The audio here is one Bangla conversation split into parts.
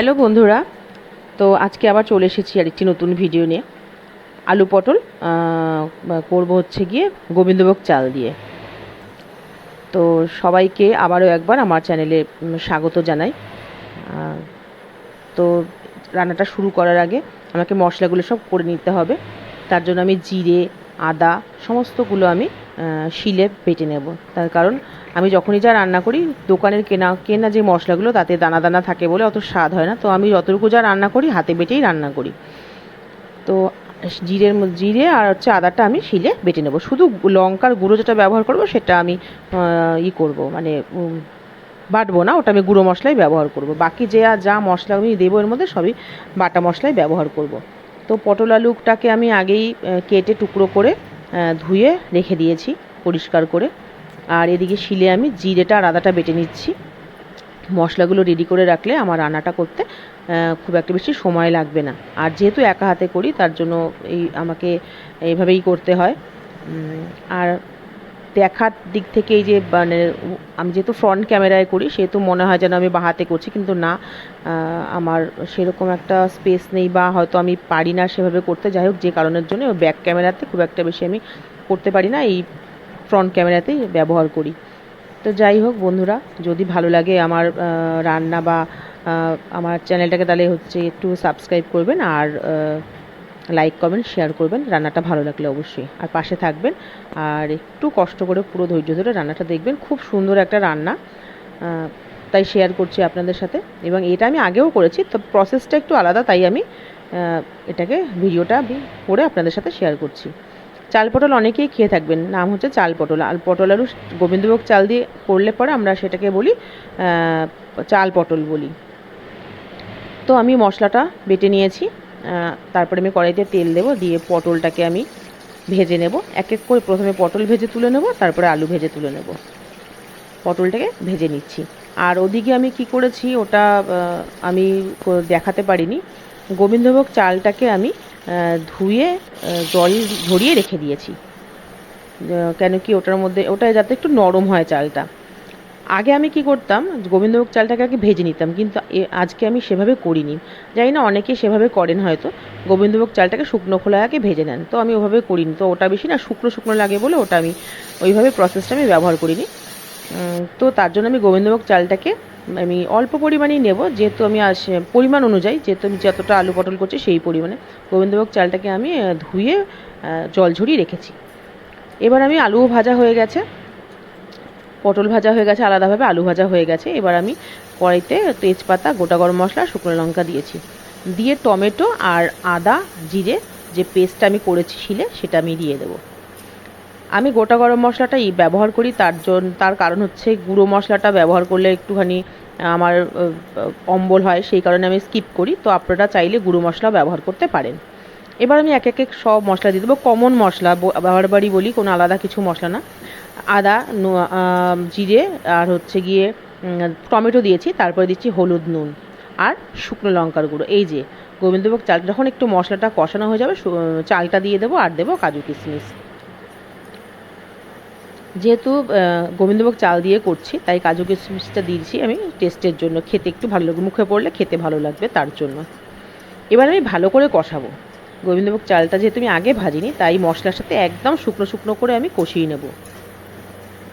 হ্যালো বন্ধুরা, তো আজকে আবার চলে এসেছি আর একটি নতুন ভিডিও নিয়ে। আলু পটল করব হচ্ছে গিয়ে গোবিন্দভোগ চাল দিয়ে। তো সবাইকে আবারও একবার আমার চ্যানেলে স্বাগত জানাই। তো রান্নাটা শুরু করার আগে আমাকে মশলাগুলো সব করে নিতে হবে। তার জন্য আমি জিরে, আদা, সমস্তগুলো আমি শিলে বেটে নেব। তার কারণ আমি যখনই যা রান্না করি, দোকানের কেনা কেনা যে মশলাগুলো, তাতে দানা দানা থাকে বলে অত স্বাদ হয় না। তো আমি যতটুকু যা রান্না করি, হাতে বেটেই রান্না করি। তো জিরের জিরে আর হচ্ছে আদাটা আমি শিলে বেটে নেব। শুধু লঙ্কার গুঁড়ো যেটা ব্যবহার করব, সেটা আমি ই করব মানে বাটবো না, ওটা আমি গুঁড়ো মশলাই ব্যবহার করব। বাকি যে যা মশলা আমি দেবো এর মধ্যে, সবই বাটা মশলাই ব্যবহার করব। তো পটল আলুটাকে আমি আগেই কেটে টুকরো করে ধুয়ে রেখে দিয়েছি পরিষ্কার করে। আর এদিকে শিলে আমি জিরেটা আর আদাটা বেটে নিচ্ছি। মশলাগুলো রেডি করে রাখলে আমার রান্নাটা করতে খুব একটা বেশি সময় লাগবে না। আর যেহেতু একা হাতে করি, তার জন্য এই আমাকে এইভাবেই করতে হয়। আর দেখার দিক থেকে এই যে মানে আমি যেহেতু ফ্রন্ট ক্যামেরায় করি, সেহেতু মনে হয় যেন আমি বাহাতে করছি, কিন্তু না আমার সেরকম একটা স্পেস নেই বা হয়তো আমি পারি না সেভাবে করতে। যাই হোক, যে কারণের জন্য ব্যাক ক্যামেরাতে খুব একটা বেশি আমি করতে পারি না, এই ফ্রন্ট ক্যামেরাতেই ব্যবহার করি। তো যাই হোক বন্ধুরা, যদি ভালো লাগে আমার রান্না বা আমার চ্যানেলটাকে তাহলে হচ্ছে একটু সাবস্ক্রাইব করবেন আর লাইক কমেন্ট শেয়ার করবেন। রান্নাটা ভালো লাগলে অবশ্যই। আর পাশে থাকবেন আর একটু কষ্ট করে পুরো ধৈর্য ধরে রান্নাটা দেখবেন। খুব সুন্দর একটা রান্না। তাই শেয়ার করছি আপনাদের সাথে। এবং এটা আমি আগেও করেছি, তো প্রসেসটা একটু আলাদা, তাই আমি এটাকে ভিডিওটা আমি করে আপনাদের সাথে শেয়ার করছি। চাল পটল অনেকেই খেয়ে থাকবেন। নাম হচ্ছে চাল পটল। আর পটল আলু গোবিন্দভোগ চাল দিয়ে করলে পরে আমরা সেটাকে বলি চাল পটল বলি। তো আমি মশলাটা বেটে নিয়েছি। তারপরে আমি কড়াইতে তেল দেবো, দিয়ে পটলটাকে আমি ভেজে নেব। এক এক করে প্রথমে পটল ভেজে তুলে নেব, তারপরে আলু ভেজে তুলে নেব। পটলটাকে ভেজে নিচ্ছি। আর ওদিকে আমি কি করেছি, ওটা আমি দেখাতে পারিনি। গোবিন্দভোগ চালটাকে আমি ধুয়ে জল ঝরিয়ে রেখে দিয়েছি। কেন কি ওটার মধ্যে ওটা যাতে একটু নরম হয় চালটা। আগে আমি কি করতাম গোবিন্দভোগ চালটাকে আগে ভেজে নিতাম, কিন্তু আজকে আমি সেভাবে করিনি। জানি না অনেকে সেভাবে করেন হয়তো গোবিন্দভোগ চালটাকে শুকনো খোলায় আগে ভেজে নেন। তো আমি ওভাবে করিনি, তো ওটা বেশি না শুকনো শুকনো লাগে বলে ওটা আমি ওইভাবে প্রসেসটা আমি ব্যবহার করিনি। তো তার জন্য আমি গোবিন্দভোগ চালটাকে আমি অল্প পরিমাণেই নেব, যেহেতু আমি পরিমাণ অনুযায়ী, যেহেতু আমি যতটা আলু পটল করছি সেই পরিমাণে গোবিন্দভোগ চালটাকে আমি ধুয়ে জল ঝরিয়ে রেখেছি। এবার আমি আলুও ভাজা হয়ে গেছে। পটল ভাজা হয়ে গেছে, আলাদাভাবে আলু ভাজা হয়ে গেছে। এবার আমি কড়াইতে তেজপাতা, গোটা গরম মশলা, শুকনো লঙ্কা দিয়েছি। দিয়ে টমেটো আর আদা, জিরে যে পেস্টটা আমি করেছি শিলে, সেটা আমি দিয়ে দেবো। আমি গোটা গরম মশলাটাই ব্যবহার করি, তার জন্য তার কারণ হচ্ছে গুঁড়ো মশলাটা ব্যবহার করলে একটুখানি, আমার অম্বল হয়, সেই কারণে আমি স্কিপ করি। তো আপনারা চাইলে গুঁড়ো মশলা ব্যবহার করতে পারেন। এবার আমি এক এক সব মশলা দিয়ে দেবো। কমন মশলা, ব- বারবারই বলি, কোনো আলাদা কিছু মশলা না। আদা জিরে আর হচ্ছে গিয়ে টমেটো দিয়েছি, তারপরে দিচ্ছি হলুদ নুন আর শুকনো লঙ্কার গুঁড়ো। এই যে, গোবিন্দভোগ চাল, যখন একটু মশলাটা কষানো হয়ে যাবে চালটা দিয়ে দেবো আর দেবো কাজু কিশমিশ। যেহেতু গোবিন্দভোগ চাল দিয়ে করছি, তাই কাজু কিশমিশটা দিয়েছি আমি টেস্টের জন্য। খেতে একটু ভালো লাগবে মুখে পড়লে খেতে ভালো লাগবে তার জন্য। এবার আমি ভালো করে কষাবো। গোবিন্দভোগ চালটা যেহেতু আমি আগে ভাজিনি, তাই মশলার সাথে একদম শুকনো শুকনো করে আমি কষিয়ে নেব।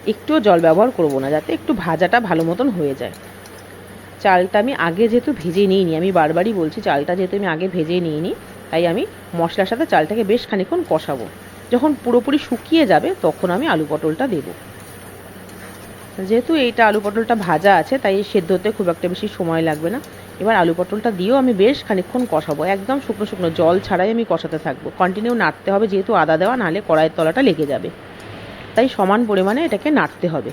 একটুও জল ব্যবহার করব না, যাতে একটু ভাজাটা ভালো মতন হয়ে যায়। চালটা আমি আগে যেহেতু ভেজে নিইনি, আমি বারবারই বলছি চালটা যেহেতু আমি আগে ভেজে নিইনি, তাই আমি মশলার সাথে চালটাকে বেশ খানিক্ষণ কষাবো। যখন পুরোপুরি শুকিয়ে যাবে, তখন আমি আলু পটলটা দেবো। যেহেতু এইটা আলু পটলটা ভাজা আছে, তাই সেদ্ধ হতে খুব একটা বেশি সময় লাগবে না। এবার আলু পটলটা দিয়েও আমি বেশ খানিক্ষণ কষাবো। একদম শুকনো শুকনো জল ছাড়াই আমি কষাতে থাকব। কন্টিনিউ নাড়তে হবে, যেহেতু আদা দেওয়া, নাহলে কড়াইয়ের তলাটা লেগে যাবে। তাই সমান পরিমাণে এটাকে নাড়তে হবে।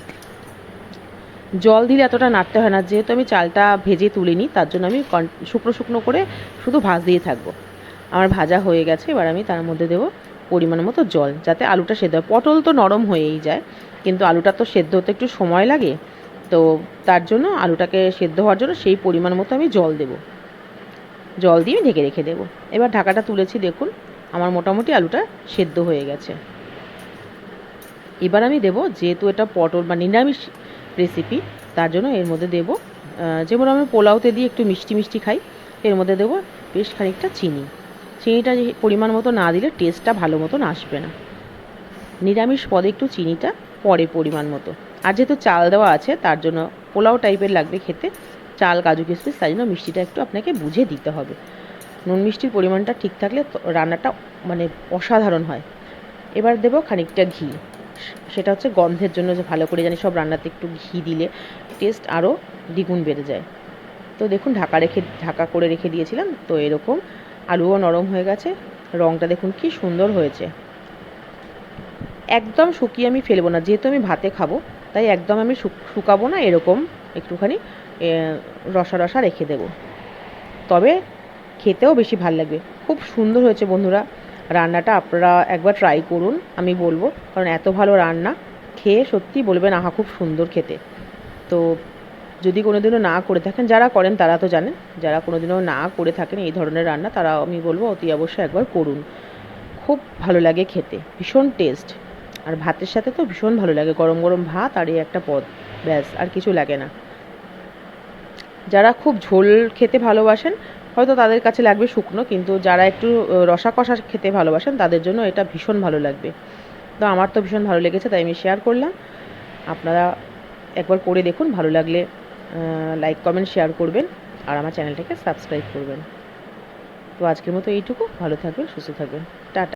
জল দিলে এতটা নাড়তে হয় না, যেহেতু আমি চালটা ভেজে তুলিনি, তার জন্য আমি কন- শুকনো শুকনো করে শুধু ভাজ দিয়ে থাকব। আমার ভাজা হয়ে গেছে, এবার আমি তার মধ্যে দেবো পরিমাণ মতো জল, যাতে আলুটা সেদ্ধ হয়। পটল তো নরম হয়েই যায়, কিন্তু আলুটা তো সেদ্ধ হতে একটু সময় লাগে, তো তার জন্য আলুটাকে সেদ্ধ হওয়ার জন্য সেই পরিমাণ মতো আমি জল দেব। জল দিয়ে ঢেকে রেখে দেবো। এবার ঢাকাটা তুলেছি, দেখুন, আমার মোটামুটি আলুটা সেদ্ধ হয়ে গেছে। এবার আমি দেবো যেহেতু এটা পটল বা নিরামিষ রেসিপি তার জন্য এর মধ্যে দেব যেমন আমি পোলাওতে দিয়ে একটু মিষ্টি মিষ্টি খাই, এর মধ্যে দেবো বেশ খানিকটা চিনি। চিনিটা পরিমাণ মতো না দিলে টেস্টটা ভালো মতন আসবে না। নিরামিষ পদে একটু চিনিটা পরে পরিমাণ মতো। আর যেহেতু চাল দেওয়া আছে, তার জন্য পোলাও টাইপের লাগবে খেতে, চাল, কাজু কিশমিশ তাই জন্য মিষ্টিটা একটু আপনাকে বুঝে দিতে হবে। নুন মিষ্টির পরিমাণটা ঠিক থাকলে রান্নাটা মানে অসাধারণ হয়। এবার দেবো খানিকটা ঘি। সেটা হচ্ছে গন্ধের জন্য যে ভালো করে জানি সব রান্নাতে একটু ঘি দিলে টেস্ট আরও দ্বিগুণ বেড়ে যায়। তো দেখুন ঢাকা রেখে, ঢাকা করে রেখে দিয়েছিলাম, তো এরকম আলুও নরম হয়ে গেছে রঙটা দেখুন কি সুন্দর হয়েছে। একদম শুকিয়ে আমি ফেলব না, যেহেতু আমি ভাতে খাব, তাই একদম আমি শুক- শুকাবো না, এরকম একটুখানি রসা রসা রেখে দেবো। তবে খেতেও বেশি ভালো লাগবে। খুব সুন্দর হয়েছে বন্ধুরা। রান্নাটা আপনারা একবার ট্রাই করুন, আমি বলব। কারণ এত ভালো রান্না, খেয়ে সত্যি বলবেন, আহা, খুব সুন্দর খেতে। তো যদি কোনোদিনও না করে থাকেন, যারা করেন তারা তো জানেন, যারা কোনোদিনও না করে থাকেন এই ধরনের রান্না, তারা আমি বলব, অতি অবশ্যই একবার করুন। খুব ভালো লাগে খেতে, ভীষণ টেস্ট আর ভাতের সাথে তো ভীষণ ভালো লাগে, গরম গরম ভাত আর এই একটা পদ, ব্যাস, আর কিছু লাগে না। যারা খুব ঝোল খেতে ভালোবাসেন হয়তো তাদের কাছে লাগবে শুকনো, কিন্তু যারা একটু রসা কষা খেতে ভালোবাসেন, তাদের জন্য এটা ভীষণ ভালো লাগবে। তো আমার তো ভীষণ ভালো লেগেছে, তাই আমি শেয়ার করলাম। আপনারা একবার করে দেখুন, ভালো লাগলে লাইক কমেন্ট শেয়ার করবেন, আর আমার চ্যানেলটাকে সাবস্ক্রাইব করবেন। তো আজকের মতো এইটুকু, ভালো থাকবেন, সুস্থ থাকবেন। টাটা।